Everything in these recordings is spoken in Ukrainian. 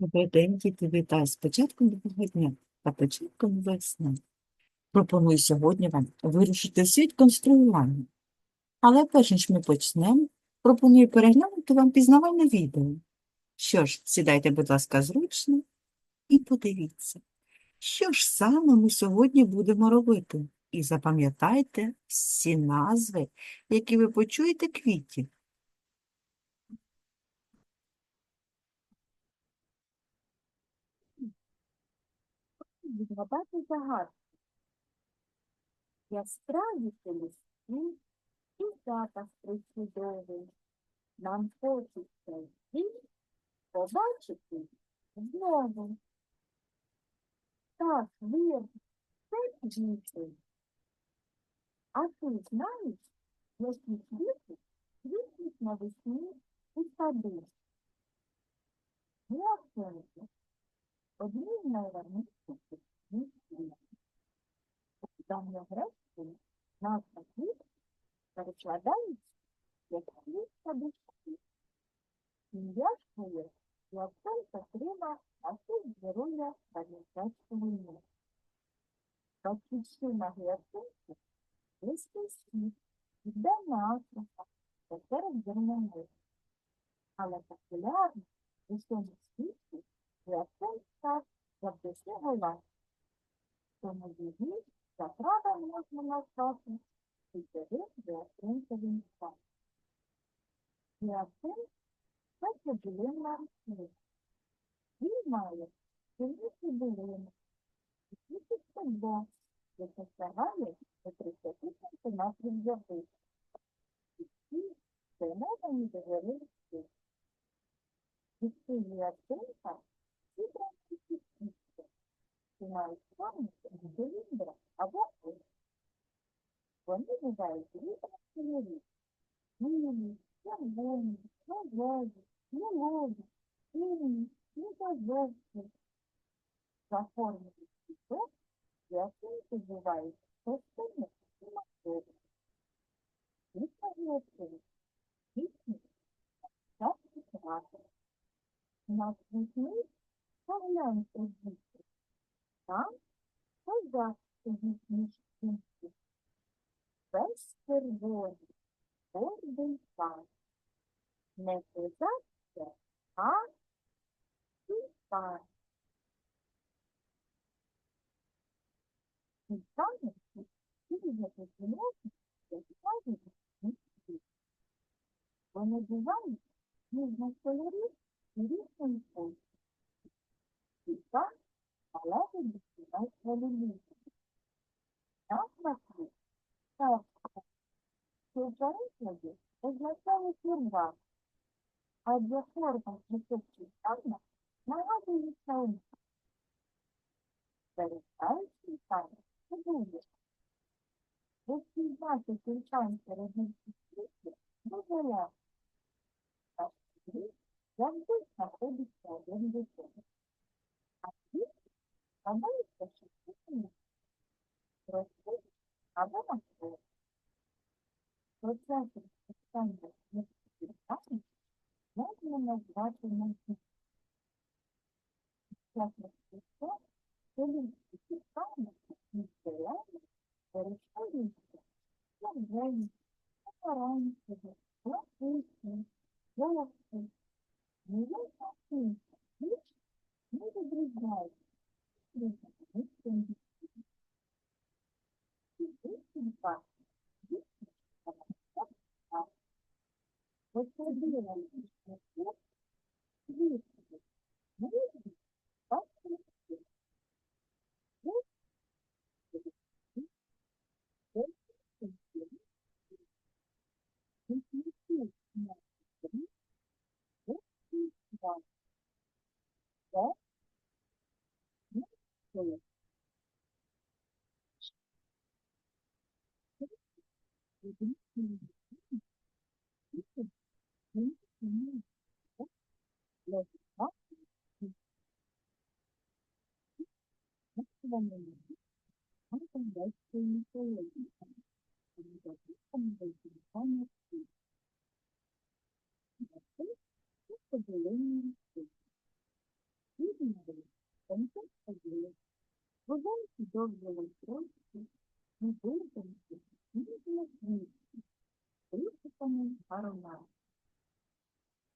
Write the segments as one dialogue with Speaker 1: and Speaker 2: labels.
Speaker 1: Добрий день, діти, вітаю з початком нового дня та початком весни. Пропоную сьогодні вам вирушити світ конструювання. Але перш ніж ми почнемо, пропоную переглянути вам пізнавальне відео. Що ж, сідайте, будь ласка, зручно і подивіться, що ж саме ми сьогодні будемо робити. І запам'ятайте всі назви, які ви почуєте квітів.
Speaker 2: Відгадати загадку. Яскраві листі і запах причудовий. Нам хочеться їх побачити знову. Так, вірно, це діти. А ти знаєш, які квіти квітнуть навесні у саду? Ясенько, одні з найгарніших квітів. Давньогрецькою назва квіт перекладається як квітка душі. Ім'я ж моє Лавсон Катерина, а тут героя Радянського міста. Батьківщина Гіацинки – близький світ, південна Африка та Середземне Але популярно в усьому світі Став завдяки Голландії. Тому її за правом можна назвати світовим гіацинтовим садом. Гіацинт – це цибулинна рослина. Він має сильні цибулини, які стебло, яке сягає до 30 сантиметрів заввишки. І всі спрямовані до гори листи. Листи гіацинта зібрані із кістки, і мають форму циліндра або кулі. Вони бувають різних кольорів. Білі, червоні, рожеві, лілові, сині, світло-жовті. За формою цвіток гіацинти бувають частини і матерії. Квітка гіацинт квітнуть часто красок. На квітні погляньте діти. Там стоїть між кінців. Весь червоний, гордий пан. Не козак це, а тюльпан. Тюльпани різних кінотів яскраві місці. Вони бувають різних кольорів і різної форми. Тюльпан належить до сімейства лілії. Назва що в перекладі означає фірма, а для форми цвіток тюльпана нагадує сонце. Перестають тюльпани цибулі. Якщо знати тюльпан серед них світу, дуже легко. Завжди знаходиться один одного. А світ складається частини ростуть або навколо. Процес розпочання тюльпанів можна назвати навчання. Процес розпочання коли тюльпани і зелені перетворюються на зелені, помаранчеві, блакитні, жовті.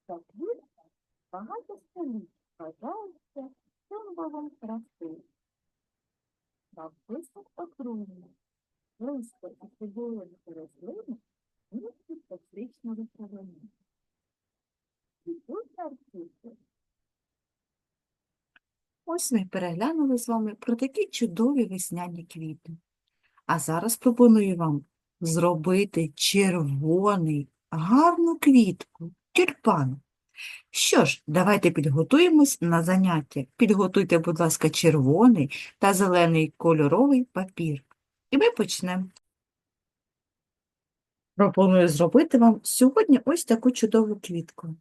Speaker 2: Так вирка багато століть вважається символом краси. Написок отруєння. Листя і цибулеві рослини містять токсичну речовину. Відуть артисти
Speaker 1: Ось ми переглянули з вами про такі чудові весняні квіти. А зараз пропоную вам зробити червоний, гарну квітку, тюльпан. Що ж, давайте підготуємось на заняття. Підготуйте, будь ласка, червоний та зелений кольоровий папір. І ми почнемо. Пропоную зробити вам сьогодні ось таку чудову квітку.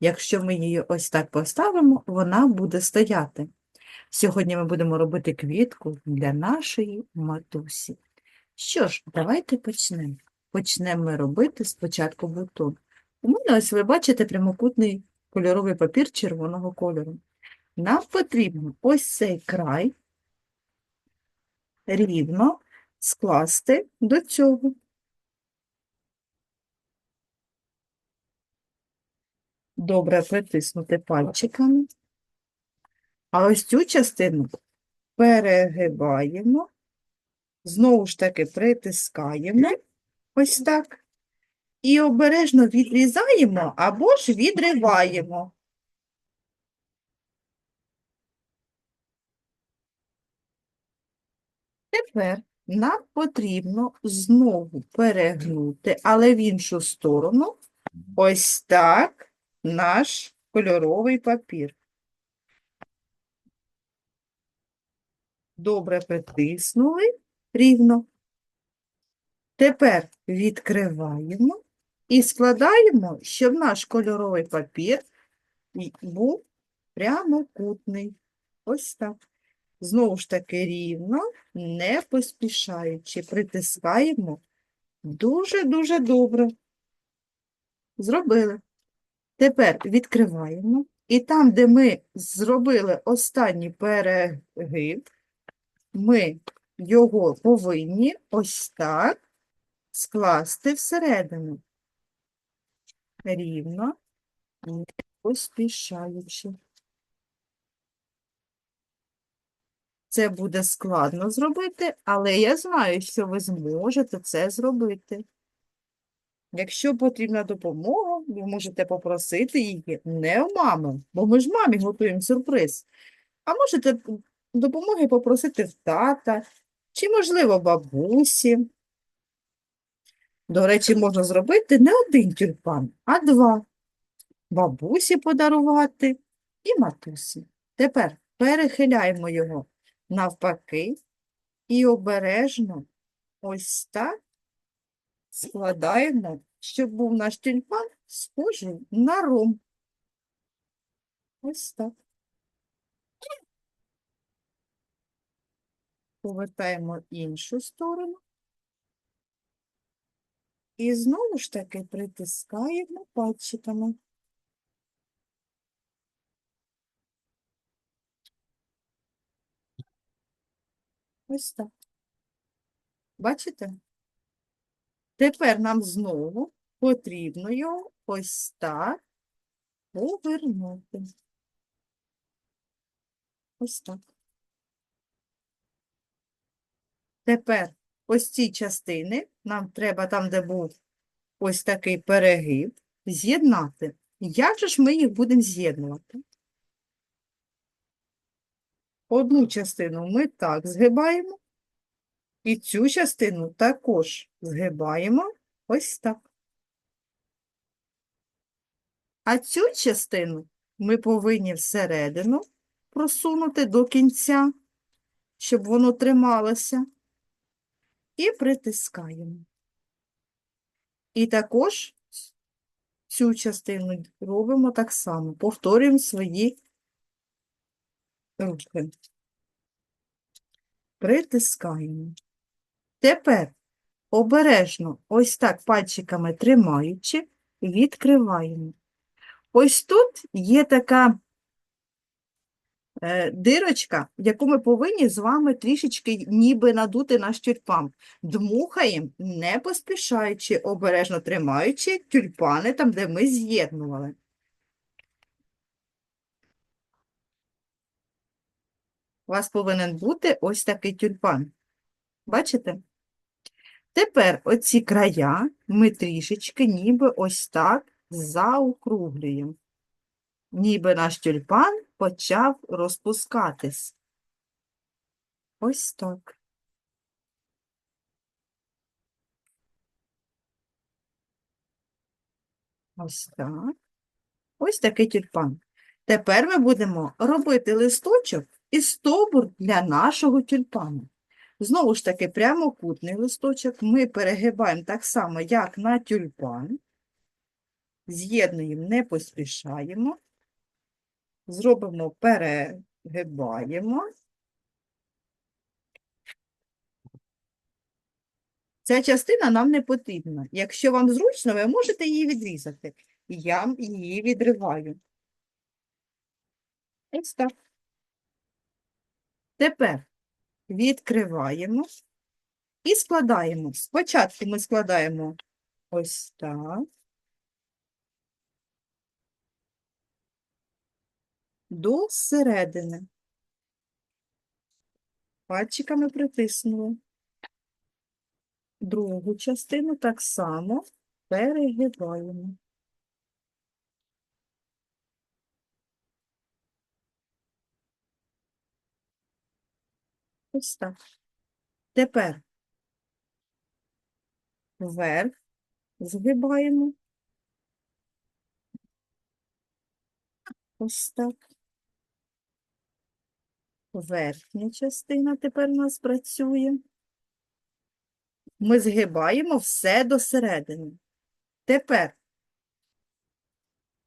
Speaker 1: Якщо ми її ось так поставимо, вона буде стояти. Сьогодні ми будемо робити квітку для нашої матусі. Що ж, давайте почнемо. Почнемо ми робити спочатку бутон. У мене ось ви бачите прямокутний кольоровий папір червоного кольору. Нам потрібно ось цей край рівно скласти до цього. Добре притиснути пальчиками. А ось цю частину перегибаємо, знову ж таки притискаємо, ось так, і обережно відрізаємо або ж відриваємо. Тепер нам потрібно знову перегнути, але в іншу сторону, ось так, наш кольоровий папір. Добре притиснули рівно. Тепер відкриваємо і складаємо, щоб наш кольоровий папір був прямокутний. Ось так. Знову ж таки рівно, не поспішаючи, притискаємо дуже-дуже добре. Зробили. Тепер відкриваємо. І там, де ми зробили останній перегиб, ми його повинні ось так скласти всередину. Рівно, поспішаючи. Це буде складно зробити, але я знаю, що ви зможете це зробити. Якщо потрібна допомога, ви можете попросити її не у мами, бо ми ж мамі готуємо сюрприз. А можете допомоги попросити в тата чи, можливо, бабусі. До речі, можна зробити не один тюльпан, а два. Бабусі подарувати і матусі. Тепер перехиляємо його навпаки і обережно ось так складаємо, щоб був наш тюльпан схожий на ром. Ось так. Повертаємо іншу сторону. І знову ж таки притискаємо пальчиками. Ось так. Бачите? Тепер нам знову потрібно його ось так повернути. Ось так. Тепер ось ці частини нам треба там, де був ось такий перегиб, з'єднати. Як же ж ми їх будемо з'єднувати? Одну частину ми так згибаємо, і цю частину також згибаємо ось так. А цю частину ми повинні всередину просунути до кінця, щоб воно трималося, і притискаємо. І також цю частину робимо так само, повторюємо свої ручки. Притискаємо. Тепер обережно, ось так пальчиками тримаючи, відкриваємо. Ось тут є така дирочка, яку ми повинні з вами трішечки ніби надути наш тюльпан. Дмухаємо, не поспішаючи, обережно тримаючи тюльпани там, де ми з'єднували. У вас повинен бути ось такий тюльпан. Бачите? Тепер оці края ми трішечки ніби ось так заокруглюємо. Ніби наш тюльпан почав розпускатись. Ось так. Ось так. Ось такий тюльпан. Тепер ми будемо робити листочок і стовбур для нашого тюльпану. Знову ж таки, прямокутний листочок ми перегибаємо так само, як на тюльпан. З'єднуємо, не поспішаємо. Зробимо, перегибаємо. Ця частина нам не потрібна. Якщо вам зручно, ви можете її відрізати. Я її відриваю. Ось так. Тепер відкриваємо і складаємо. Спочатку ми складаємо ось так. До середини. Пальчиками притиснули. Другу частину так само перегибаємо. Ось так. Тепер вверх згибаємо. Ось так. Верхня частина тепер у нас працює. Ми згибаємо все до середини. Тепер,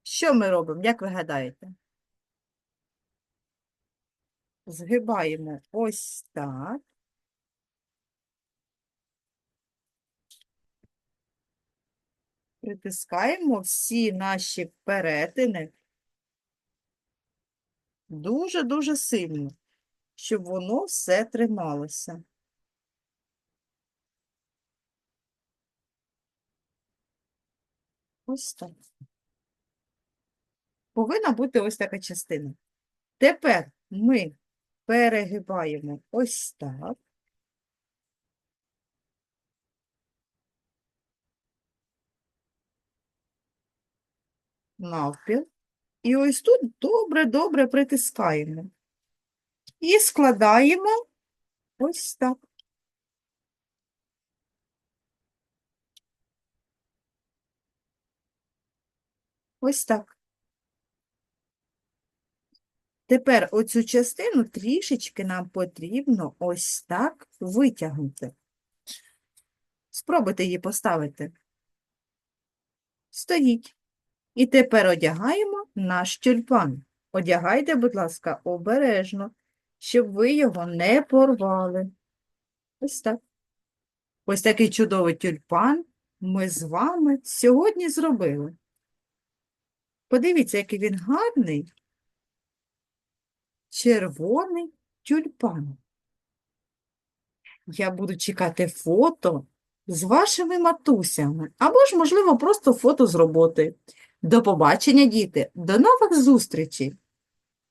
Speaker 1: що ми робимо, як ви гадаєте? Згибаємо ось так. Притискаємо всі наші перетини дуже-дуже сильно, щоб воно все трималося. Ось так. Повинна бути ось така частина. Тепер ми перегибаємо ось так. Навпіл. І ось тут добре-добре притискаємо. І складаємо ось так. Ось так. Тепер оцю частину трішечки нам потрібно ось так витягнути. Спробуйте її поставити. Стоїть. І тепер одягаємо наш тюльпан. Одягайте, будь ласка, обережно, щоб ви його не порвали. Ось так. Ось такий чудовий тюльпан ми з вами сьогодні зробили. Подивіться, який він гарний. Червоний тюльпан. Я буду чекати фото з вашими матусями, або ж, можливо, просто фото з роботи. До побачення, діти! До нових зустрічей!